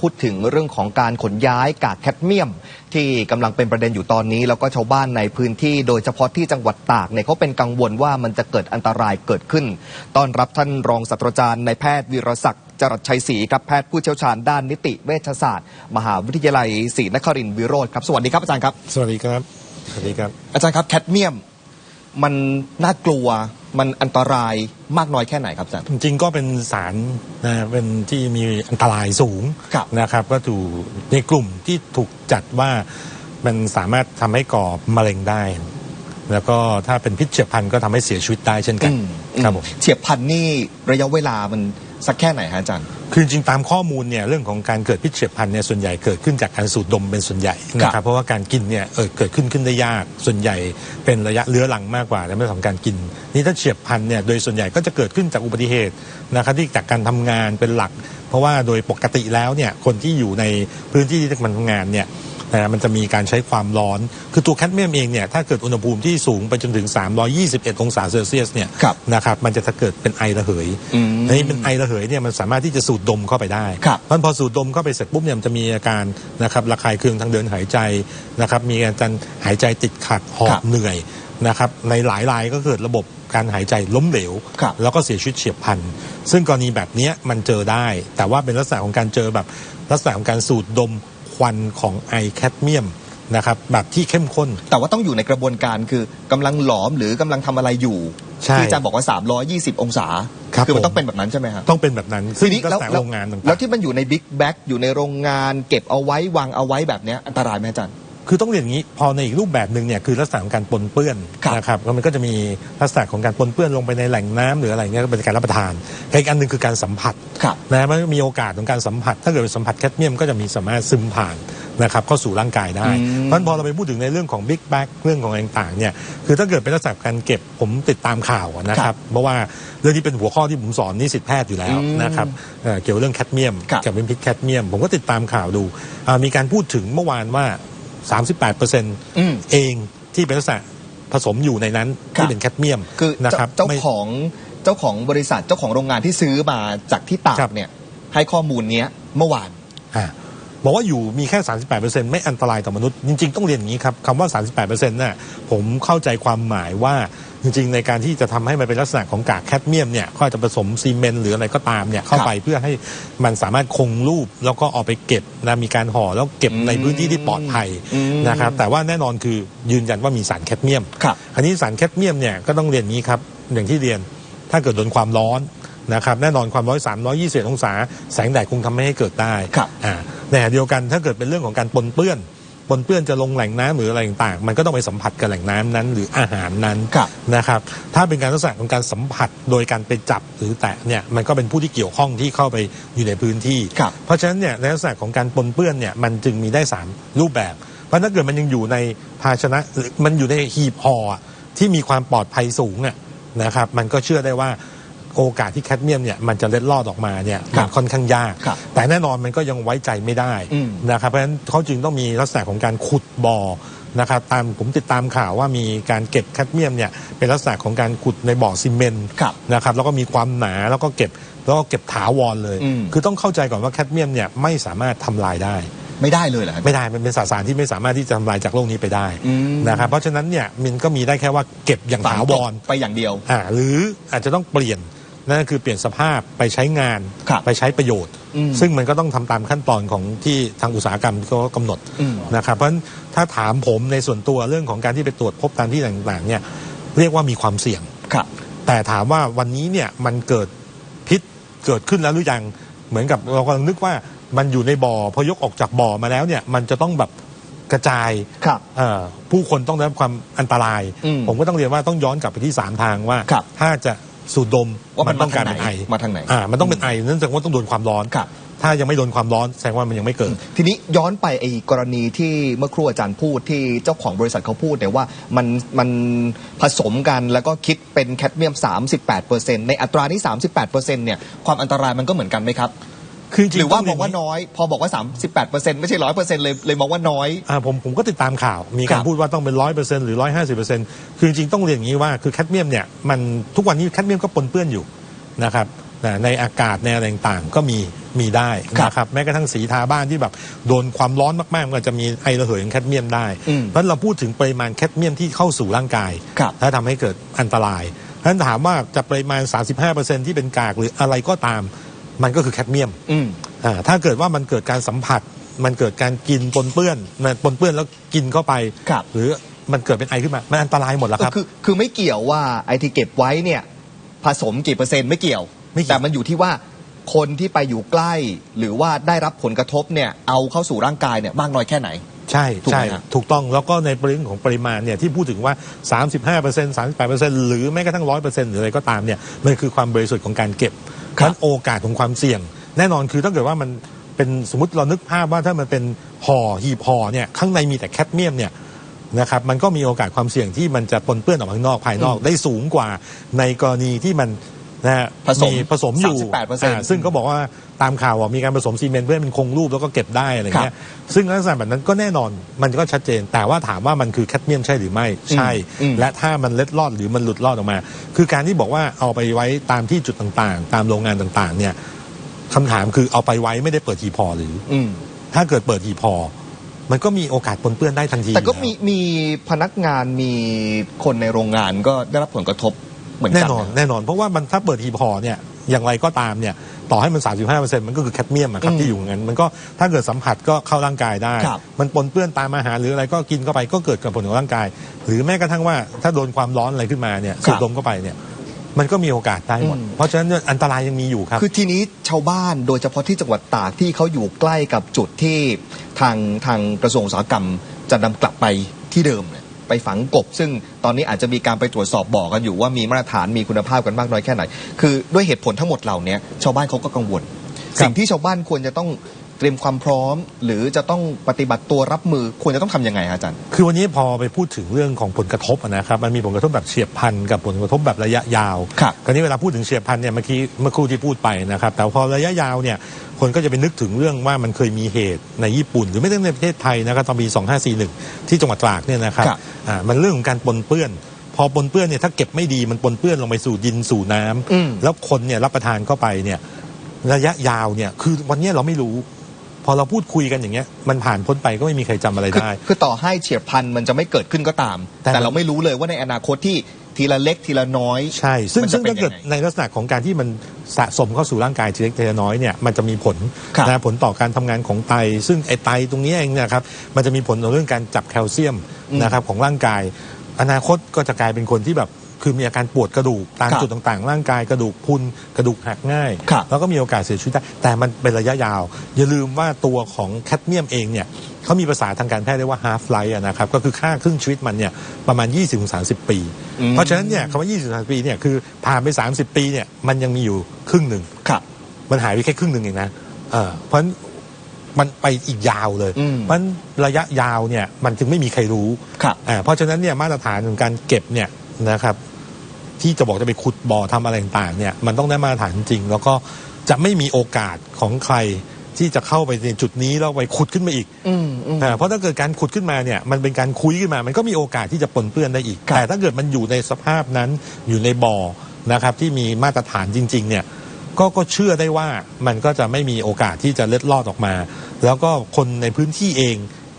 พูดถึงเรื่องของการขนย้ายกากแคดเมียม ที่กำลังเป็นประเด็นอยู่ตอนนี้ แล้วก็ชาวบ้านในพื้นที่โดยเฉพาะที่จังหวัดตากเนี่ยเขาเป็นกังวลว่ามันจะเกิดอันตรายเกิดขึ้น ต้อนรับท่านรองศาสตราจารย์นายแพทย์วีรศักดิ์จรัสชัยศรีครับแพทย์ผู้เชี่ยวชาญด้านนิติเวชศาสตร์ มหาวิทยาลัยศรีนครินทร์วิโรธครับสวัสดีครับอาจารย์ครับ สวัสดีครับสวัสดีครับอาจารย์ครับแคดเมียม มันน่ากลัว มันอันตรายมากน้อยแค่ไหนครับอาจารย์ จริงๆก็เป็นสารนะเป็นที่มีอันตรายสูงครับ นะครับ ก็ถูกในกลุ่มที่ถูกจัดว่ามันสามารถทำให้ก่อมะเร็งได้ แล้วก็ถ้าเป็นพิษเฉียบพลันก็ทำให้เสียชีวิตได้เช่นกันอืมครับผม เฉียบพลันนี่ระยะเวลามัน สักแค่ไหนฮะอาจารย์ คือจริงๆตามข้อมูลเนี่ยเรื่องของการเกิดพิษเฉียบพลันเนี่ยส่วนใหญ่เกิดขึ้นจากการสูดดมเป็นส่วนใหญ่นะคครัรับบเพราะว่าการกินเนี่ยเออเกิดขึ้นขึ้นได้ยากส่วนใหญ่เป็นระยะเลื้อรังมากกว่าในเรื่องของการกิน นี่ถ้าเฉียบพลันเนี่ยโดยส่วนใหญ่ก็จะเกิดขึ้นจากอุบัติเหตุนะครับที่จากการทำงานเป็นหลัก เพราะว่าโดยปกติแล้วเนี่ยคนที่อยู่ในพื้นที่ที่มันทำงานเนี่ย นะมันจะมีการใช้ความร้อน คือตัวแคดเมียมเองเนี่ยถ้าเกิดอุณหภูมิที่สูงไปจนถึง 321 องศาเซลเซียสเนี่ยครับนะครับมันจะเกิดเป็นไอระเหยอืมอันนี้เป็นไอระเหยเนี่ยมันสามารถที่จะสูดดมเข้าไปได้ครับมันพอสูดดมเข้าไปเสร็จปุ๊บเนี่ยมันจะมีอาการนะครับระคายเคืองทางเดินหายใจนะครับมีอาการหายใจติดขัดหอครับบเหนื่อยนะครับในหลายรายก็เกิดระบบการหายใจล้มเหลวครับแล้วก็เสียชีวิตเฉียบพลัน ซึ่งกรณีแบบเนี้ยมันเจอได้ แต่ว่าเป็นลักษณะของการเจอแบบลักษณะของการสูดดม ควันของไอแคดเมียมนะครับแบบที่เข้มข้น แต่ว่าต้องอยู่ในกระบวนการคือกำลังหลอมหรือกำลังทำอะไรอยู่ใช่ที่อาจารย์บอกว่า 320 องศาครับอมันผมต้องเป็นแบบนั้นใช่ไหมครับต้องเป็นแบบนั้นซึ่งลักษณะแล้วโรงงานต่างๆแล้วที่มันอยู่ในบิ๊กแบ็กอยู่ในโรงงาน เก็บเอาไว้วางเอาไว้แบบเนี้ยอันตรายไหมอาจารย์ คือต้องเรียนอย่างนี้พอในอีกรูปแบบหนึ่งเนี่ยคือลักษณะของการปนเปื้อนครับนะครับแล้วมันก็จะมีลักษณะของการปนเปื้อนลงไปในแหล่งน้ำหรืออะไรเงี้ยก็เป็นการรับประทานอีกอันหนึ่งคือการสัมผัสครับนะมันมีโอกาสของการสัมผัส ถ้าเกิดเป็นสัมผัสแคดเมียมก็จะมีสามารถซึมผ่านนะครับเข้าสู่ร่างกายได้อืมเพราะฉะนั้นพอเราไปพูดถึงในเรื่องของบิ๊กแบ็กเรื่องของอะไรต่างๆเนี่ยคือถ้าเกิดเป็นลักษณะการเก็บผมติดตามข่าวนะคครัรับบเพราะว่าเรื่องนี้เป็นหัวข้อที่ผมสอนนิสิตแพทย์อยู่แล้วอืมนะครับเอ่อเกี่ยวกับเรื่องแคดเมียมครับเกี่ยวกับพิษแคดเมียม ผมก็ติดตามข่าวดูอ่ามีการพูดถึงเมื่อวานว่า 38เปอร์เซ็นต์อืมเองที่เป็นลักษณะผสมอยู่ในนั้นครับที่เป็นแคดเมียมคือนะเจ้าครับเจ้าไม่ของเจ้าของบริษัทเจ้าของโรงงานที่ซื้อมาจากที่ตาครักบเนี่ยให้ข้อมูลเนี้ยเมื่อวานอ่า บอกว่าอยู่มีแค่ 38%ไม่อันตรายต่อมนุษย์ จริง ๆ ต้องเรียนอย่างนี้ครับคำว่า 38%น่ะผมเข้าใจความหมายว่าจริง ๆ ในการที่จะทำให้มันเป็นลักษณะของกากแคดเมียมเนี่ยก็อาจจะผสมซีเมนต์หรืออะไรก็ตามเนี่ยเข้าไปเพื่อให้มันสามารถคงรูปแล้วก็เอาไปเก็บนะมีการห่อแล้วเก็บในพื้นที่ที่ปลอดภัยอืมนะครับแต่ว่าแน่นอนคือยืนยันว่ามีสารแคดเมียมครับอันนี้สารแคดเมียมเนี่ยก็ต้องเรียนอย่างนี้ครับอย่างที่เรียนถ้าเกิดโดนความร้อนนะครับแน่นอนความร้อน320 องศา แสงแดดคงทำให้เกิดได้ครับอ่า ในขณะเดียวกันถ้าเกิดเป็นเรื่องของการปนเปื้อนปนเปื้อนจะลงแหล่งน้ำหรืออะไรต่างๆ มันก็ต้องไปสัมผัสกับแหล่งน้ำนั้น หรืออาหารนั้นครับนะครับ ถ้าเป็นการลักษณะของการสัมผัสโดยการไปจับหรือแตะเนี่ยมันก็เป็นผู้ที่เกี่ยวข้องที่เข้าไปอยู่ในพื้นที่ครับเพราะฉะนั้นเนี่ยในลักษณะของการปนเปื้อนเนี่ยมันจึงมีได้ 3 รูปแบบ เพราะถ้าเกิดมันยังอยู่ในภาชนะหรือมันอยู่ในหีบห่ออะที่มีความปลอดภัยสูงอะนะครับมันก็เชื่อได้ว่า โอกาสที่แคดเมียมเนี่ยมันจะเล็ดลอดออกมาเนี่ยครัมับนค่อนข้างยากครับแต่แน่นอนมันก็ยังไว้ใจไม่ได้อืมนะครับเพราะฉะนั้นเขาจึงต้องมีลักษณะของการขุดบ่อนะครับตามผมติดตามข่าวว่ามีการเก็บแคดเมียมเนี่ยเป็นลักษณะของการขุดในบ่อซีเมนต์ครับนะครับแล้วก็มีความหนาแล้วก็เก็บแล้วก็เก็บถาวรเลยอืมคือต้องเข้าใจก่อนว่าแคดเมียมเนี่ยไม่สามารถทำลายได้ไม่ได้เลยเหรอครับไม่ได้มันเป็นสสารที่ไม่สามารถที่จะทำลายจากโลกนี้ไปได้อืมนะครับเพราะฉะนั้นเนี่ยมันก็มีได้แค่ว่าเก็บอย่างฝังถากวลรไปอย่างเดียวอ่าหรืออาจจะต้องเปลี่ยน นั่นก็คือเปลี่ยนสภาพไปใช้งานครับไปใช้ประโยชน์ อืมซึ่งมันก็ต้องทำตามขั้นตอนของที่ทางอุตสาหกรรมเขากำหนดอืม นะครับเพราะฉะนั้นถ้าถามผมในส่วนตัวเรื่องของการที่ไปตรวจพบตามที่ต่างๆเนี่ยเรียกว่ามีความเสี่ยง ครับ แต่ถามว่าวันนี้เนี่ยมันเกิดพิษเกิดขึ้นแล้วหรือยังเหมือนกับเรากำลังนึกว่ามันอยู่ในบ่อพอยกออกจากบ่อมาแล้วเนี่ยมันจะต้องแบบกระจายครับ เอ่อผู้คนต้องได้รับความอันตราย อืมผมก็ต้องเรียนว่าต้องย้อนกลับไปที่สามทางว่า ครับถ้าจะ สูดดมว่ามันต้องการมาเป็นทางไหนไอมาทางไหนอ่ามันต้องเป็นไอนั่นแสดงว่าต้องโดนความร้อนครับถ้ายังไม่โดนความร้อนแสดงว่ามันยังไม่เกิด ทีนี้ย้อนไปไอ้กรณีที่เมื่อครู่อาจารย์พูดที่เจ้าของบริษัทเขาพูดเนี่ยว่ามันมันผสมกันแล้วก็คิดเป็นแคดเมียม 38%ในอัตราที่ 38%เนี่ยความอันตรายมันก็เหมือนกันไหมครับ คือจริงหรือว่าต้งมเรีอยงนว่าน้อย พอบอกว่า 38%ไม่ใช่100%เลยเลยมองว่าน้อย อ่าผมผมก็ติดตามข่าว มีครัการบพูดว่าต้องเป็นร้อยเปอร์เซ็นต์หรือร้อยห้าสิบเปอร์เซ็นต์คือจริงๆต้องเรียนอย่างนี้ว่าคือแคดเมียมเนี่ยมันทุกวันนี้แคดเมียมก็ปนเปื้อนอยู่นะครับนะในอากาศในอะไรต่างๆก็มีมีได้ครับนะครับแม้กระทั่งสีทาบ้านที่แบบโดนความร้อนมากๆมันก็จะมีไอระเหยของแคดเมียมได้ อืมเพราะฉะนั้นเราพูดถึงปริมาณแคดเมียมที่เข้าสู่ร่างกาย ครับและทำให้เกิดอันตรายเพราะฉะนั้นถามว่าจะปริมาณ 35%ที่เป็นกากหรืออะไรก็ตาม มันก็คือแคดเมียมอืมอ่าถ้าเกิดว่ามันเกิดการสัมผัส มันเกิดการกินปนเปื้อนมันปนเปื้อนแล้วกินเข้าไปครับหรือมันเกิดเป็นไอขึ้นมา มันอันตรายหมดแล้วครับ คือคือไม่เกี่ยวว่าไอ้ที่เก็บไว้เนี่ยผสมกี่เปอร์เซ็นต์ไม่เกี่ยวไม่เกี่ยว แต่มันอยู่ที่ว่าคนที่ไปอยู่ใกล้ หรือว่าได้รับผลกระทบเนี่ยเอาเข้าสู่ร่างกายเนี่ยมากน้อยแค่ไหน ใช่ถูกไหมใช่ฮะถูกต้องแล้วก็ในปริมาณของปริมาณเนี่ยที่พูดถึงว่า 35% 38%หรือแม้กระทั่ง 100%หรืออะไรก็ตามเนี่ยมันคือความบริสุทธิ์ของการเก็บ ครับนั้นโอกาสของความเสี่ยง แน่นอนคือถ้าเกิดว่ามันเป็นสมมติเรานึกภาพว่าถ้ามันเป็นห่อหีบห่อเนี่ยข้างในมีแต่แคดเมียมเนี่ยนะครับมันก็มีโอกาสความเสี่ยงที่มันจะปนเปื้อนออกมาข้างนอกภายนอกได้สูงกว่าในกรณีที่มัน นะฮะผสมผสมอยู่38%อ่าซึ่งก็บอกว่าตามข่าวว่ามีการผสมซีเมนต์เพื่อให้มันคงรูปแล้วก็เก็บได้อะไรเงี้ยซึ่งลักษณะแบบนั้นก็แน่นอนมันก็ชัดเจน แต่ว่าถามว่ามันคือแคดเมียมใช่หรือไม่ใช่อืมและถ้ามันเล็ดลอดหรือมันหลุดลอดออกมา คือการที่บอกว่าเอาไปไว้ตามที่จุดต่างๆ ตามโรงงานต่างๆ เนี่ยคำถามคือเอาไปไว้ไม่ได้เปิดทีพอหรืออืมถ้าเกิดเปิดทีพอมันก็มีโอกาสปนเปื้อนได้ทันที แต่ก็อยู่มีแล้วมีพนักงานมีคนในโรงงานก็ได้รับผลกระทบ เหมือนแน่กันนอนแน่นอนเพราะว่ามันถ้าเปิดทีพอเนี่ยอย่างไรก็ตามเนี่ยต่อให้มัน 35%มันก็คือแคดเมียมอะครับอืมที่อยู่งั้นมันก็ถ้าเกิดสัมผัสก็เข้าร่างกายได้ ครับ มันปนเปื้อนตามอาหารหรืออะไรก็กินเข้าไปก็เกิดกับผลของร่างกาย หรือแม้กระทั่งว่าถ้าโดนความร้อนอะไรขึ้นมาเนี่ยสูดดมเข้าไปเนี่ยมันก็มีโอกาสได้หมดอืมเพราะฉะนั้นเนี่ยอันตรายยังมีอยู่ครับ คือทีนี้ชาวบ้านโดยเฉพาะที่จังหวัดตากที่เขาอยู่ใกล้กับจุดที่ทางทางกระทรวงอุตสาหกรรมจะนำกลับไปที่เดิมเนี่ย ไปฝังกบ ซึ่งตอนนี้อาจจะมีการไปตรวจสอบบอกกันอยู่ว่ามีมาตรฐานมีคุณภาพกันมากน้อยแค่ไหน คือด้วยเหตุผลทั้งหมดเหล่านี้ชาวบ้านเขาก็กังวล สิ่งที่ชาวบ้านควรจะต้อง เตรียมความพร้อม หรือจะต้องปฏิบัติตัวรับมือควรจะต้องทำยังไงฮะอาจารย์ คือวันนี้พอไปพูดถึงเรื่องของผลกระทบอะนะครับมันมีผลกระทบแบบเฉียบพลันกับผลกระทบแบบระยะยาวครับคราวนี้เวลาพูดถึงเฉียบพลันเนี่ยเมื่อกี้เมื่อครู่ที่พูดไปนะครับ แต่พอระยะยาวเนี่ยคนก็จะไปนึกถึงเรื่องว่ามันเคยมีเหตุในญี่ปุ่น หรือไม่ต้องในประเทศไทยนะครับตอนปี 2541 ที่จังหวัดตรากเนี่ยนะครับครับอ่ามันเรื่องของการปนเปื้อน พอปนเปื้อนเนี่ยถ้าเก็บไม่ดีมันปนเปื้อนลงไปสู่ดินสู่น้ำอืม แล้วคนเนี่ยรับประทานเข้าไปเนี่ยระยะยาวเนี่ยคือวันนี้เราไม่รู้พ อเราพูดคุยกันอย่างเงี้ยมันผ่านพ้นไปก็ไม่มีใครจำอะไรคือได้ คือต่อให้เฉียบพลันมันจะไม่เกิดขึ้นก็ตามแต่แต่เราไม่รู้เลยว่าในอนาคตที่ทีละเล็กทีละน้อยใช่ ซึ่งมันจะซึ่งเป็นถ้าเกิดยังไงในลักษณะของการที่มันสะสมเข้าสู่ร่างกายทีเล็กทีละน้อยเนี่ยมันจะมีผลครับนะผลต่อการทำงานของไต ซึ่งไอไตตรงนี้เองเนะครับมันจะมีผลต่อเรื่องการจับแคลเซียมอืมนะครับของร่างกาย อนาคตก็จะกลายเป็นคนที่แบบ คือมีอาการปวดกระดูกตามครับจุดต่างๆ ร่างกายกระดูกพรุนกระดูกหักง่าย ครับ แล้วก็มีโอกาสเสียชีวิตได้แต่มันเป็นระยะยาว อย่าลืมว่าตัวของแคดเมียมเองเนี่ยเขามีภาษาทางการแพทย์เรียกว่า half life อะนะครับก็คือค่าครึ่งชีวิตมันเนี่ยประมาณ 20-30 ปีอืมเพราะฉะนั้นเนี่ยคำว่า 20-30 ปีเนี่ยคือผ่านไป 30 ปีเนี่ยมันยังมีอยู่ครึ่งหนึ่ง ครับ มันหายไปแค่ครึ่งหนึ่งเองนะเออเพราะฉะนั้นมันไปอีกยาวเลย อืมเพราะฉะนั้นระยะยาวเนี่ยมันจึงไม่มีใครรู้ครับ อ่าเพราะฉะนั้นเนี่ยมาตรฐานของการเก็บเนี่ยนะครับ ที่จะบอกจะไปขุดบ่อทำอะไรต่างๆเนี่ยมันต้องได้มาตรฐานจริง แล้วก็จะไม่มีโอกาสของใครที่จะเข้าไปในจุดนี้แล้วไปขุดขึ้นมาอีกอืมอืมอ่าเพราะถ้าเกิดการขุดขึ้นมาเนี่ยมันเป็นการคุยขึ้นมา มันก็มีโอกาสที่จะปนเปื้อนได้อีกครับแต่ถ้าเกิดมันอยู่ในสภาพนั้นอยู่ในบ่อนะครับที่มีมาตรฐานจริง ๆ เนี่ยก็ก็เชื่อได้ว่ามันก็จะไม่มีโอกาสที่จะเล็ดลอดออกมา แล้วก็คนในพื้นที่เอง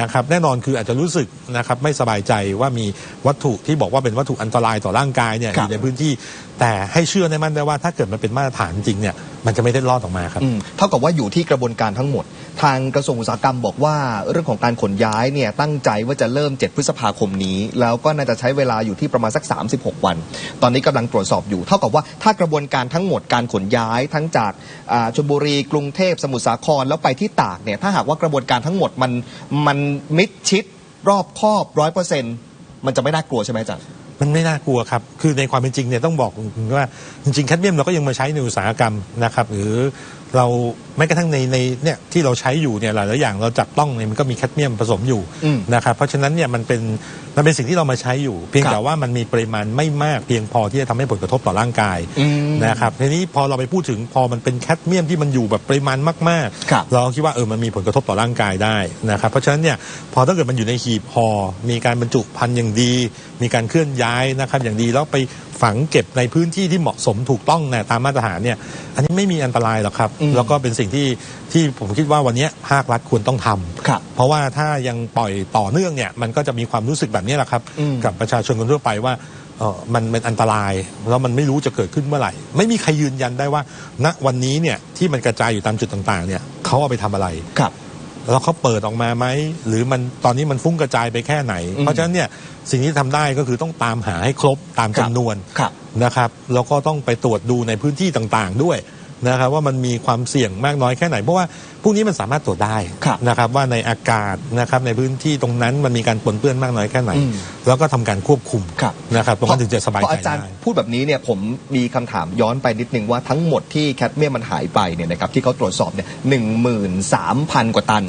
นะครับแน่นอนคืออาจจะรู้สึกนะครับไม่สบายใจว่ามีวัตถุที่บอกว่าเป็นวัตถุอันตรายต่อร่างกายเนี่ยคอรับยู่ในพื้นที่ แต่ให้เชื่อในมันได้ว่าถ้าเกิดมันเป็นมาตรฐานจริงเนี่ยมันจะไม่ได้ลอดออกมาครับอืมเท่ากับว่าอยู่ที่กระบวนการทั้งหมด ทางกระทรวงอุตสาหกรรมบอกว่าเรื่องของการขนย้ายเนี่ยตั้งใจว่าจะเริ่ม 7 พฤษภาคมนี้ แล้วก็น่าจะใช้เวลาอยู่ที่ประมาณสัก 36 วัน ตอนนี้กำลังตรวจสอบอยู่ เท่ากับว่าถ้ากระบวนการทั้งหมดการขนย้ายทั้งจากชลบุรี กรุงเทพสมุทรสาครแล้วไปที่ตากเนี่ยถ้าหากว่ากระบวนการทั้งหมดมันมันมิดชิดรอบครอบร้อยเปอร์เซ็นต์มันจะไม่น่ากลัวใช่ไหมอาจารย์มันไม่น่ากลัวครับ คือในความเป็นจริงเนี่ยต้องบอกว่าจริงๆ แคดเมียมเราก็ยังมาใช้ในอุตสาหกรรมนะครับหรือ เราแม้กระทั่งในในเนี่ยที่เราใช้อยู่เนี่ยหลายๆอย่างเราจับต้องเนี่ยมันก็มีแคดเมียมผสมอยู่อืมนะครับเพราะฉะนั้นเนี่ยมันเป็นมันเป็นสิ่งที่เรามาใช้อยู่ เพียงครับแต่ว่ามันมีปริมาณไม่มากเพียงพอที่จะทำให้ผลกระทบต่อร่างกายอืมนะครับทีนี้พอเราไปพูดถึงพอมันเป็นแคดเมียมที่มันอยู่แบบปริมาณมากครับ ๆ เราก็คิดว่าเออมันมีผลกระทบต่อร่างกายได้นะครับเพราะฉะนั้นเนี่ยพอถ้าเกิดมันอยู่ในหีบห่อมีการบรรจุภัณฑ์อย่างดี มีการเคลื่อนย้ายนะครับอย่างดีแล้วไป ฝังเก็บในพื้นที่ที่เหมาะสมถูกต้องนะตามมาตรฐานเนี่ยอันนี้ไม่มีอันตรายหรอกครับอืมแล้วก็เป็นสิ่งที่ที่ผมคิดว่าวันเนี้ยภาครัฐควรต้องทำครับเพราะว่าถ้ายังปล่อยต่อเนื่องเนี่ยมันก็จะมีความรู้สึกแบบนี้แหละครับอืมกับประชาชนคนทั่วไปว่าเออมันเป็นอันตรายแล้วมันไม่รู้จะเกิดขึ้นเมื่อไหร่ ไม่มีใครยืนยันได้ว่า ณวันนี้เนี่ยที่มันกระจายอยู่ตามจุดต่างๆเนี่ยเขาเอาไปทำอะไรครับ แล้วเขาเปิดออกมาไหมหรือมันตอนนี้มันฟุ้งกระจายไปแค่ไหนอืมเพราะฉะนั้นเนี่ยสิ่งที่ทำได้ก็คือต้องตามหาให้ครบตามครัจำบนวนครับนะครับแล้วก็ต้องไปตรวจดูในพื้นที่ต่างๆด้วย นะครับว่ามันมีความเสี่ยงมากน้อยแค่ไหน เพราะว่าพวกนี้มันสามารถตรวจได้ครับนะครับว่าในอากาศนะครับในพื้นที่ตรงนั้นมันมีการปนเปื้อนมากน้อยแค่ไหนอืมแล้วก็ทำการควบคุมครับนะครับตรงนั้นถึงจะสบายเพราะใจอาจารย์ได้พูดแบบนี้เนี่ยผมมีคำถามย้อนไปนิดนึงว่าทั้งหมดที่แคดเมียมมันหายไปเนี่ยนะครับที่เขาตรวจสอบเนี่ยหนึ่งหมื่นสามพันกว่าตัน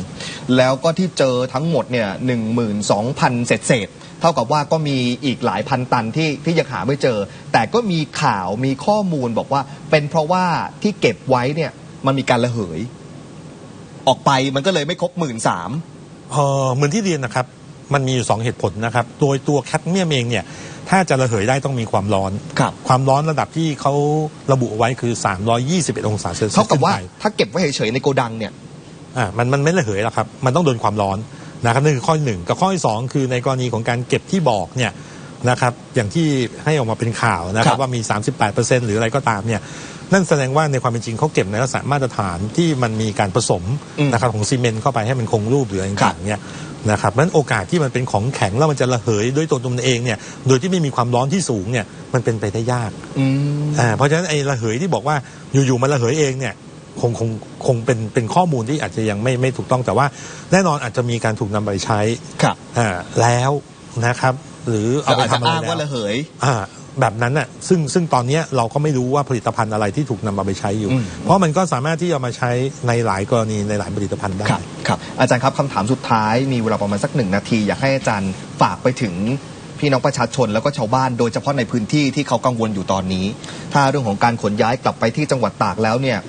แล้วก็ที่เจอทั้งหมดเนี่ยหนึ่งหมื่นสองพันเศษเศษๆ เท่ากับว่าก็มีอีกหลายพันตันที่ที่ยังหาไม่เจอ แต่ก็มีข่าวมีข้อมูลบอกว่า เป็นเพราะว่าที่เก็บไว้เนี่ยมันมีการระเหย ออกไปมันก็เลยไม่ครบหมื่นสามเอ่อเหมือนที่เรียนนะครับ มันมีอยู่สองเหตุผลนะครับ โดยตัวแคดเมียมเองเนี่ยถ้าจะระเหยได้ต้องมีความร้อนครับ ความร้อนระดับที่เขาระบุเอาไว้คือ 321 องศาเซลเซียสเท่ากับว่าขึ้นไปถ้าเก็บไว้เฉยๆในโกดังเนี่ยอ่ามันมันไม่ระเหยหรอกครับ มันต้องโดนความร้อน นะครับนั่นคือข้อที่หนึ่งกับข้อที่สองคือในกรณีของการเก็บที่บอกเนี่ยนะครับอย่างที่ให้ออกมาเป็นข่าวนะคครัรับบว่ามี 38%หรืออะไรก็ตามเนี่ยนั่นแสดงว่าในความเป็นจริงเขาเก็บในลักษณะมาตรฐานที่มันมีการผสมอืมนะครับของซีเมนต์เข้าไปให้มันคงรูปหรืออะไรครัต่าบงๆเนี่ยนะครับเพราะฉะนั้นโอกาสที่มันเป็นของแข็งแล้วมันจะระเหยด้วยตัวมันเองเนี่ยโดยที่ไม่มีความร้อนที่สูงเนี่ยมันเป็นไปได้ยาก อืม อ่าเพราะฉะนั้นไอ้ระเหยที่บอกว่าอยู่ๆมันระเหยเองเนี่ย คงคงคงเป็นเป็นข้อมูลที่อาจจะยังไม่ไม่ถูกต้องแต่ว่า แน่นอนอาจจะมีการถูกนำไปใช้ครับอ่าแล้วนะครับ หรือเอาเราไปอาจจะทำอะไรอ้างแล้ว่าวระเหย อ่าแบบนั้นน่ะซึ่งซึ่งตอนเนี้ยเราก็ไม่รู้ว่าผลิตภัณฑ์อะไรที่ถูกนำมาไปใช้อยู่ อืม เพราะมันก็สามารถที่จะเอามาใช้ในหลายกรณีในหลายผลิตภัณฑ์ได้ ครับครับอาจารย์ครับคำถามสุดท้ายมีเวลาประมาณสักหนึ่งนาที อยากให้อาจารย์ฝากไปถึงพี่น้องประชาชนแล้วก็ชาวบ้านโดยเฉพาะในพื้นที่ที่เขากังวลอยู่ตอนนี้ ถ้าเรื่องของการขนย้ายกลับไปที่จังหวัดตากแล้วเนี่ย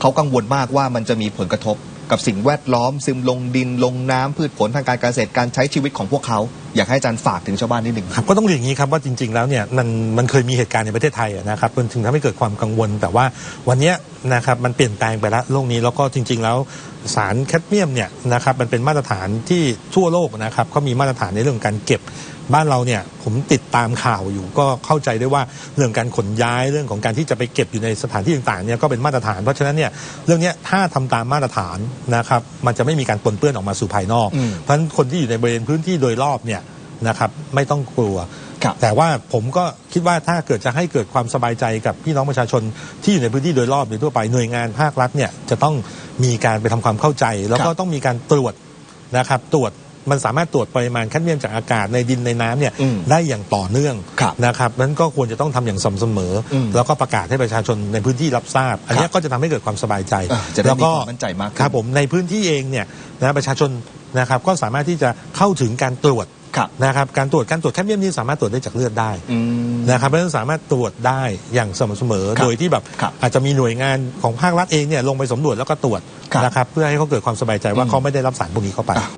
เขากังวลมากว่ามันจะมีผลกระทบกับสิ่งแวดล้อม ซึมลงดินลงน้ำพืชผลทางการเกษตรการใช้ชีวิตของพวกเขา อยากให้อาจารย์ฝากถึงชาวบ้านนิดหนึ่งครับก็ต้องเรียนอย่างนี้ครับว่าจริง ๆแล้วเนี่ยมันมันเคยมีเหตุการณ์ในประเทศไทยนะครับมันถึงทำให้เกิดความกังวล แต่ว่าวันนี้นะครับมันเปลี่ยนแปลงไปแล้วโลกนี้แล้วก็จริง ๆ แล้วสารแคดเมียมเนี่ยนะครับมันเป็นมาตรฐานที่ทั่วโลกนะครับเขามีมาตรฐานในเรื่องการเก็บ บ้านเราเนี่ยผมติดตามข่าวอยู่ก็เข้าใจได้ว่าเรื่องการขนย้ายเรื่องของการที่จะไปเก็บอยู่ในสถานที่ต่างๆเนี่ยก็เป็นมาตรฐาน เพราะฉะนั้นเนี่ยเรื่องเนี้ยถ้าทำตามมาตรฐานนะครับมันจะไม่มีการปนเปื้อนออกมาสู่ภายนอกอืมเพราะฉะนั้นคนที่อยู่ในบริเวณพื้นที่โดยรอบเนี่ยนะครับไม่ต้องกลัวครับแต่ว่าผมก็คิดว่าถ้าเกิดจะให้เกิดความสบายใจกับพี่น้องประชาชนที่อยู่ในพื้นที่โดยรอบหรือทั่วไปหน่วยงานภาครัฐเนี่ยจะต้องมีการไปทำความเข้าใจ แล้วก็ครับต้องมีการตรวจนะครับตรวจ มันสามารถตรวจปริมาณแคดเมียมจากอากาศในดินในน้ำเนี่ยอืมได้อย่างต่อเนื่องครับนะครับนั้นก็ควรจะต้องทำอย่างสม่ำเสมออมแล้วก็ประกาศให้ประชาชนในพื้นที่รับทราบ อันเนี้ยก็จะทำให้เกิดความสบายใจเออจะได้แล้วมีก็ความมั่นใจมากขึ้นครับผมในพื้นที่เองเนี่ยนะประชาชนนะครับก็สามารถที่จะเข้าถึงการตรวจครับนะครับการตรวจการตรวจแคดเมียมนี่สามารถตรวจได้จากเลือดได้อืมนะครับเพราะฉะนั้นสามารถตรวจได้อย่างสม่ำเสมอครับโดยที่แบบครับอาจจะมีหน่วยงานของภาครัฐเองเนี่ยลงไปสำรวจแล้วก็ตรวจครับนะครับเพื่อให้เขาเกิดความสบายใจว่าอืมเขาไม่ได้รับสารพวกนี้เข้าไปอะ